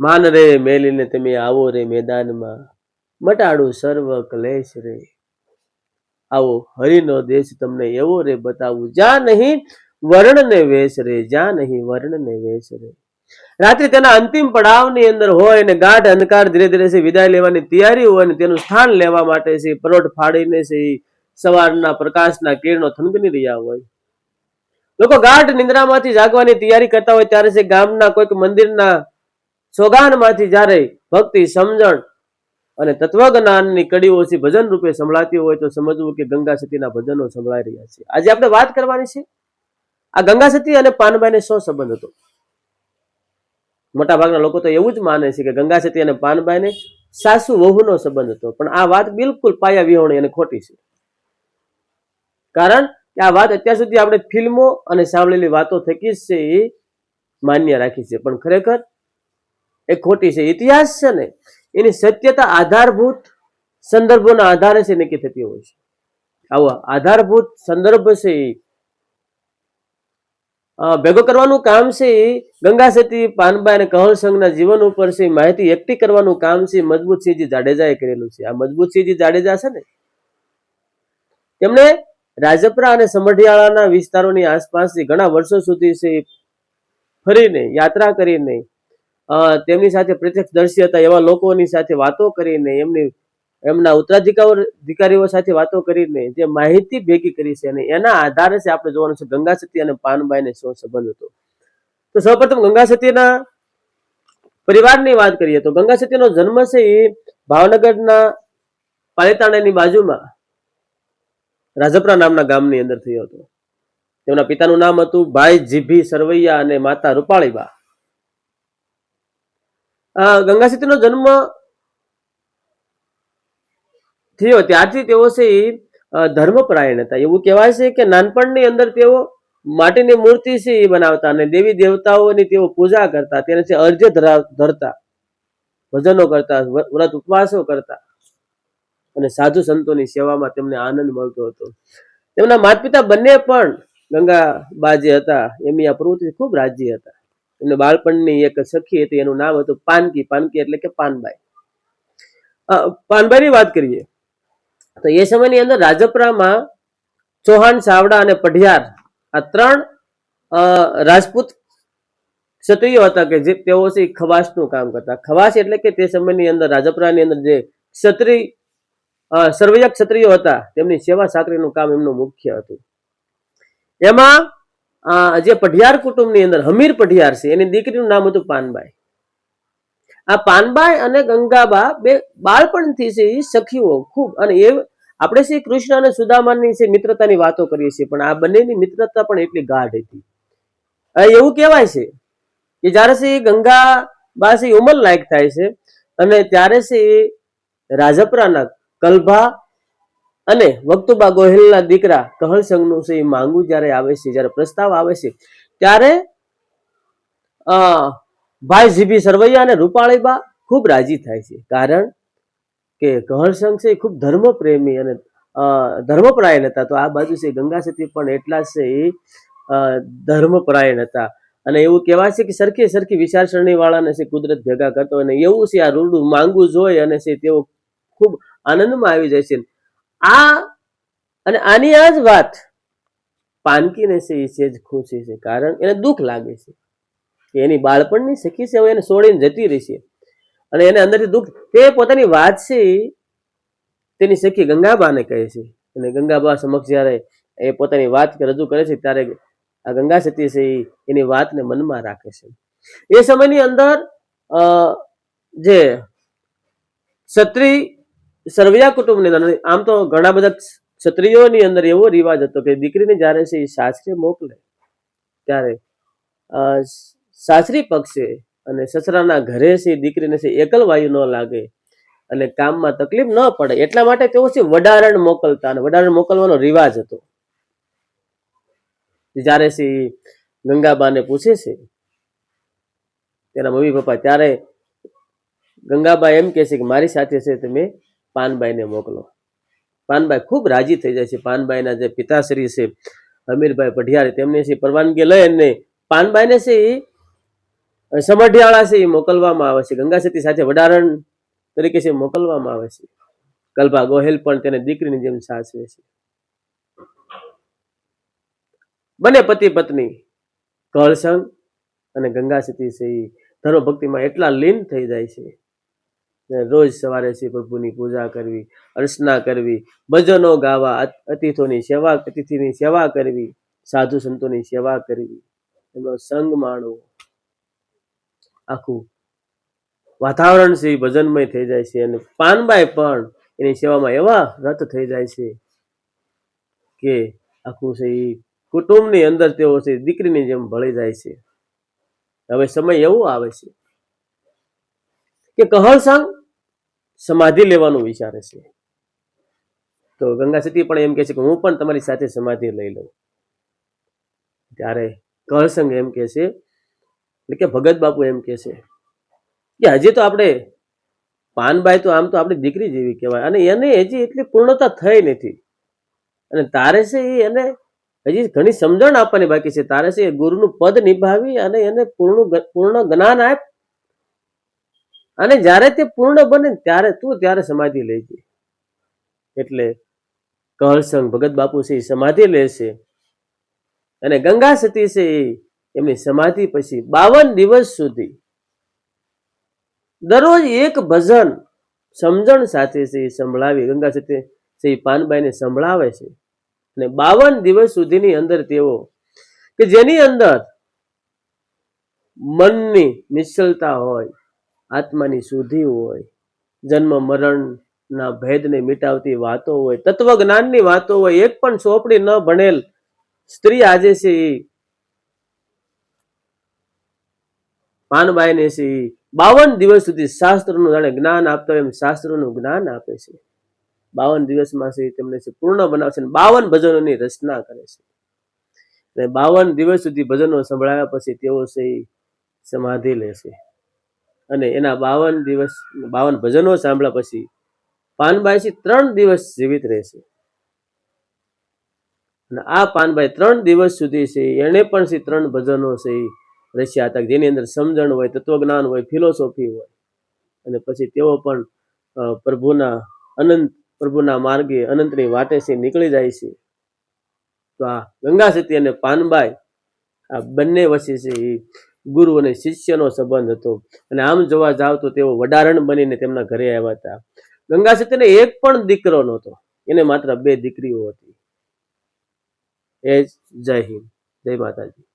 માન રે મેલીને તમે આવો રે મેદાનમાં. મટાડું સર્વ ક્લેશ રે. આવો હરિનો દેશ તમને એવો રે બતાવું. જ્યાં નહીં વર્ણ ને વેશ રે જ્યાં નહીં, વર્ણને વેશ રે. રાત્રિ તેના અંતિમ પડાવની અંદર હોય અને ગાઢ અંધકાર ધીરે ધીરે છે, વિદાય લેવાની તૈયારી હોય અને તેનું સ્થાન લેવા માટે છે પરોઠ ફાડીને છે, સવારના પ્રકાશના કિરણો થનગની રહ્યા હોય. લોકો ગાઢ નિંદ્રામાંથી જાગવાની તૈયારી કરતા હોય ત્યારે છે, ગામના કોઈક મંદિરના સોગાનમાંથી જ્યારે ભક્તિ, સમજણ અને તત્વજ્ઞાનની કડીઓ ભજન રૂપે સંભળાતી હોય તો સમજવું કે ગંગા સતીના ભજનો સંભળાઈ રહ્યા છે. આજે આપણે વાત કરવાની છે, આ ગંગા સતી અને પાનબાઈને શું સંબંધ હતો? મોટા ભાગના લોકો તો એવું જ માને છે કે ગંગા સતી અને પાનબાઈને સાસુ વહુનો સંબંધ હતો, પણ આ વાત બિલકુલ પાયા વિહોણી અને ખોટી છે. કારણ કે આ વાત અત્યાર સુધી આપણે ફિલ્મો અને સાંભળેલી વાતો થકી છે એ માન્ય રાખી છે, પણ ખરેખર એ ખોટી છે. ઇતિહાસ છે ને, એની સત્યતા આધારભૂત સંદર્ભોના આધારે છે નક્કી થતી હોય છે. આવો, આધારભૂત સંદર્ભ છે ભેગો કરવાનું કામ છે એ ગંગા સતી, પાનબાઈ અને કહલ સંઘના જીવન ઉપર છે માહિતી એકઠી કરવાનું કામ છે એ મજબૂતસિંહજી જાડેજાએ કરેલું છે. આ મજબૂતસિંહજી જાડેજા છે ને તેમણે રાજપરા અને સમઢિયાળાના વિસ્તારોની આસપાસથી ઘણા વર્ષો સુધી છે ફરીને યાત્રા કરીને તેમની સાથે પ્રત્યક્ષદર્શી હતા એવા લોકોની સાથે વાતો કરીને એમની, એમના ઉત્તરાધિકારીઓ સાથે વાતો કરીને જે માહિતી ભેગી કરી છે અને એના આધારે છે આપણે જોવાનું છે ગંગા સતી અને પાનબાઈને શું સંબંધ હતો. તો સૌપ્રથમ ગંગા સતીના પરિવારની વાત કરીએ તો ગંગા સતીનો જન્મ છે એ ભાવનગરના પાલિતાણાની બાજુમાં, રાજપરા નામના ગામની અંદર થયો હતો. તેમના પિતાનું નામ હતું ભાઈ જીભી સરવૈયા અને માતા રૂપાળીબા. ગંગા સતીનો જન્મ થયો ત્યારથી તેઓ છે એ ધર્મપરાયણ હતા. એવું કહેવાય છે કે નાનપણની અંદર તેઓ માટીની મૂર્તિ છે એ બનાવતા અને દેવી દેવતાઓની તેઓ પૂજા કરતા. તેને છે અર્ધ્ય ધરતા. ભજનો કરતા વ્રત ઉપવાસો કરતા. અને સાધુ સંતોની સેવામાં તેમને આનંદ મળતો હતો. તેમના માતા પિતા બંને પણ ગંગાબા જે હતા. એમની આ પ્રવૃત્તિ ખૂબ રાજી હતા. એમને બાળપણની એક સખી હતી, એનું નામ હતું પાનકી. પાનકી એટલે કે પાનબાઈ. પાનબાઈની વાત કરીએ, તો એ સમયની અંદર રાજપરામાં ચૌહાણ સાવડા અને પઢિયાર આ ત્રણ રાજપૂત ક્ષત્રિયો હતા કે જે તેઓ છે ખવાસનું કામ કરતા. ખવાસ એટલે કે તે સમયની અંદર રાજપરાની અંદર જે ક્ષત્રિય સર્વયક ક્ષત્રિયો હતા, તેમની સેવા સાકરીનું કામ એમનું મુખ્ય હતું. એમાં જે પઢિયાર કુટુંબની અંદર, હમીર પઢિયાર છે, એની દીકરીનું નામ હતું પાનબાઈ. આ પાનબાઈ અને ગંગાબા બે બાળપણથી છે, એ સખીઓ ખૂબ, અને એ આપણે શ્રી કૃષ્ણ અને સુદામાની છે, મિત્રતાની વાતો કરીએ છીએ, પણ આ બંનેની મિત્રતા પણ એટલી ગાઢ હતી. એવું કહેવાય છે કે જ્યારે છે ગંગા ગંગાબા છે લાયક થાય છે, અને ત્યારે છે એ રાજપરાના કલભા અને વક્તુબા ગોહિલના દીકરા કહલ સંઘનું છે, એ માંગુ જ્યારે આવે છે, જ્યારે પ્રસ્તાવ આવે છે, ત્યારે ભાઈ જીભી સરવૈયા અને રૂપાળીબા ખૂબ રાજી થાય છે. કારણ કે કહળ સંઘ છે, એ ખૂબ ધર્મપ્રેમી અને ધર્મપરાયણ હતા. તો આ બાજુ છે, ગંગા સતી પણ એટલા છે, એ ધર્મપરાયણ હતા. અને એવું કહેવાય છે કે સરખી સરખી વિચારસરણી વાળાને છે, કુદરત ભેગા કરતો અને એવું છે, આ રૂડું માંગવું જોઈ અને છે, તેઓ ખૂબ આનંદમાં આવી જાય છે. આ અને આની આ જ વાત પાનકીને છે, એ સેજ ખુશી છે, કારણ એને દુઃખ લાગે છે કે એની બાળપણની સખી છે, હવે એને છોડીને જતી રહી છે. અને એને અંદરથી દુઃખ તે પોતાની વાત છે, તેની સખી ગંગાબાને કહે છે. અને ગંગાબા સમક્ષ જ્યારે એ પોતાની વાત રજૂ કરે છે, ત્યારે આ ગંગા સતી છે એની વાતને મનમાં રાખે છે. એ સમયની અંદર જે ક્ષત્રિય સર્વૈયા કુટુંબની અંદર આમ તો ઘણા બધા ક્ષત્રિયોની અંદર એવો રિવાજ હતો કે દીકરીને જ્યારે છે એ સાસરે મોકલે, ત્યારે સાસરી પક્ષે અને સસરાના ઘરે છે દીકરીને છે એકલવાયુ ન લાગે અને કામમાં તકલીફ ન પડે. એટલા માટે તેઓ છે વડારણ મોકલતા અને વડારણ મોકલવાનો રિવાજ હતો. જ્યારે છે ગંગાબાને પૂછે છે, તેના મમ્મી પપ્પા, ત્યારે ગંગાબા એમ કહે છે કે મારી સાથે છે તમે પાનબાઈને મોકલો. પાનબાઈ ખૂબ રાજી થઈ જાય છે. પાનબાઈના જે પિતાશ્રી છે, અમીરભાઈ પઢિયાર, તેમને છે પરવાનગી લઈ અને પાનબાઈને છે એ સમઢિયાળા છે એ મોકલવામાં આવે છે. ગંગા સતી સાથે વડારણ તરીકે છે મોકલવામાં આવે છે. કલ્પા ગોહેલ પણ તેને દીકરીની જેમ સાચવે છે. બંને પતિ પત્ની કળસંગ અને ગંગા સતી છે એ ધર્મ ભક્તિમાં એટલા લીન થઈ જાય છે. રોજ સવારે છે પ્રભુની પૂજા કરવી, અર્ચના કરવી, ભજનો ગાવા અતિથોની સેવા, અતિથિની સેવા કરવી, સાધુ સંતોની સેવા કરવી એમનો સંગ માણવો. આખું વાતાવરણ છે ભજનમય થઈ જાય છે અને પાનબાઈ પણ એની સેવામાં એવા રત થઈ જાય છે કે આખું છે એ કુટુંબની અંદર તેઓ છે દીકરીની જેમ ભળી જાય છે. હવે સમય એવો આવે છે કે કહળસાંગ સમાધિ લેવાનું વિચારે છે. તો ગંગા સતી પણ એમ કહે છે કે હું પણ તમારી સાથે સમાધિ લઈ લઉં. ત્યારે કહળસંગ એમ કહે છે, એટલે કે ભગત બાપુ એમ કહે છે કે હજી તો આપણે પાનબાઈ તો આમ તો આપણી દીકરી જેવી કહેવાય અને એને હજી એટલી પૂર્ણતા થઈ નથી. અને તારે છે એ એને હજી ઘણી સમજણ આપવાની બાકી છે. તારે છે ગુરુનું પદ નિભાવી અને એને પૂર્ણ પૂર્ણ જ્ઞાન આપ અને જ્યારે તે પૂર્ણ બને ત્યારે તું ત્યારે સમાધિ લેજે એટલે કહળસંગ ભગત બાપુ છે એ સમાધિ લેશે અને ગંગા સતી છે એ એમની સમાધિ પછી બાવન દિવસ સુધી દરરોજ એક ભજન સમજણ સાથે છે એ સંભળાવી ગંગા સતી છે એ પાનબાઈને સંભળાવે છે. અને બાવન દિવસ સુધીની અંદર તેઓ કે જેની અંદર મનની નિશ્ચલતા હોય આત્માની શુદ્ધિ હોય, જન્મ મરણના ભેદને મિટાવતી વાતો હોય, તત્વજ્ઞાનની વાતો હોય, એક પણ ચોપડી ન ભણેલ સ્ત્રી આજે છે પાનબાઈને છે બાવન દિવસ સુધી શાસ્ત્રનું જાણે જ્ઞાન આપતો એમ શાસ્ત્રનું જ્ઞાન આપે છે. બાવન દિવસમાં છે તેમને છે પૂર્ણ બનાવશે અને બાવન ભજનોની રચના કરે છે. અને બાવન દિવસ સુધી ભજનો સંભળાવ્યા પછી તેઓ છે સમાધિ લેશે અને એના બાવન દિવસ, બાવન ભજનો સાંભળ્યા પછી પાનબાઈ ત્રણ દિવસ જીવિત રહેશે. અને આ પાનબાઈ ત્રણ દિવસ સુધી છે એને પણ છે ત્રણ ભજનો છે રચ્યા હતા. જેની અંદર સમજણ હોય, તત્વજ્ઞાન હોય ફિલોસોફી હોય. અને પછી તેઓ પણ પ્રભુના અનંત, પ્રભુના માર્ગે અનંતની વાટે છે, નીકળી જાય છે. તો આ ગંગા સતી અને પાનબાઈ, આ બંને વચ્ચે છે એ ગુરુ અને શિષ્યનો સંબંધ હતો. અને આમ જોવા જાવ તો તેઓ વડારણ બનીને તેમના ઘરે આવ્યા હતા. ગંગા સતીને એક પણ દીકરો નહોતો. એને માત્ર બે દીકરીઓ હતી. એ જય હિન્દ. જય માતાજી.